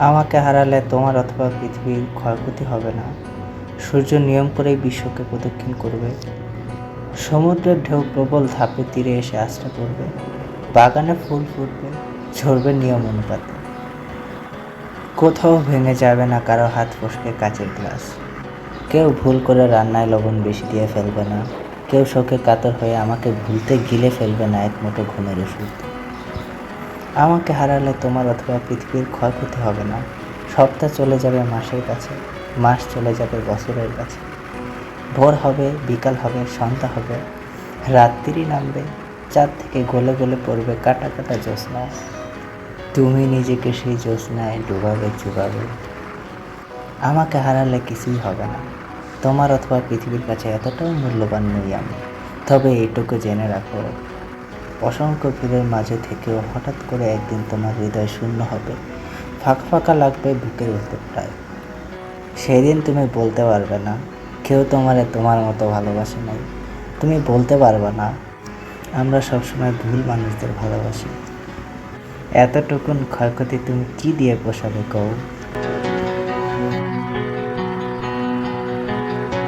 আমাকে হারালে তোমার অথবা পৃথিবীর ক্ষয়ক্ষতি হবে না। সূর্য নিয়ম করেই বিশ্বকে প্রদক্ষিণ করবে। সমুদ্রের ঢেউ প্রবল ধাপে তীরে এসে আশ্রা করবে বাগানে ফুল ফুটবে, ঝরবে নিয়ম অনুপাতে। কোথাও ভেঙে যাবে না কারও হাত ফসকে কাচের গ্লাস। কেউ ভুল করে রান্নায় লবণ বেশি দিয়ে ফেলবে না। কেউ শোকে কাতর হয়ে আমাকে ভুলতে গিলে ফেলবে না এক ঘুমের ওষুধ। আমাকে হারালে তোমার অথবা পৃথিবীর ক্ষয়ক্ষতি হবে না। সপ্তাহ চলে যাবে মাসের কাছে, মাস চলে যাবে বছরের কাছে। ভোর হবে, বিকাল হবে, সন্ধ্যা হবে রাত্রি নামবে, চাঁদ থেকে গলে গলে পড়বে কাটা কাটা জ্যোৎস্না। তুমি নিজেকে সেই জ্যোৎস্নায় ডুবাবে, চুবাবে। আমাকে হারালে কিছুই হবে না। তোমার অথবা পৃথিবীর কাছে এতটাও মূল্যবান নই আমি। তবে এটুকু জেনে রাখো অসংখ্য ভিড়ের মাঝে থেকেও হঠাৎ করে একদিন তোমার হৃদয় শূন্য হবে। ফাঁকা ফাঁকা লাগবে বুকের ভেতরটায় সেদিন তুমি বলতে পারবে না, কেউ তোমারে তোমার মতো ভালোবাসে নাই। তুমি বলতে পারবে না, আমরা সবসময় ভুল মানুষদের ভালোবাসি। এতটুকুন ক্ষয়ক্ষতি তুমি কি দিয়ে পোষাবে কও?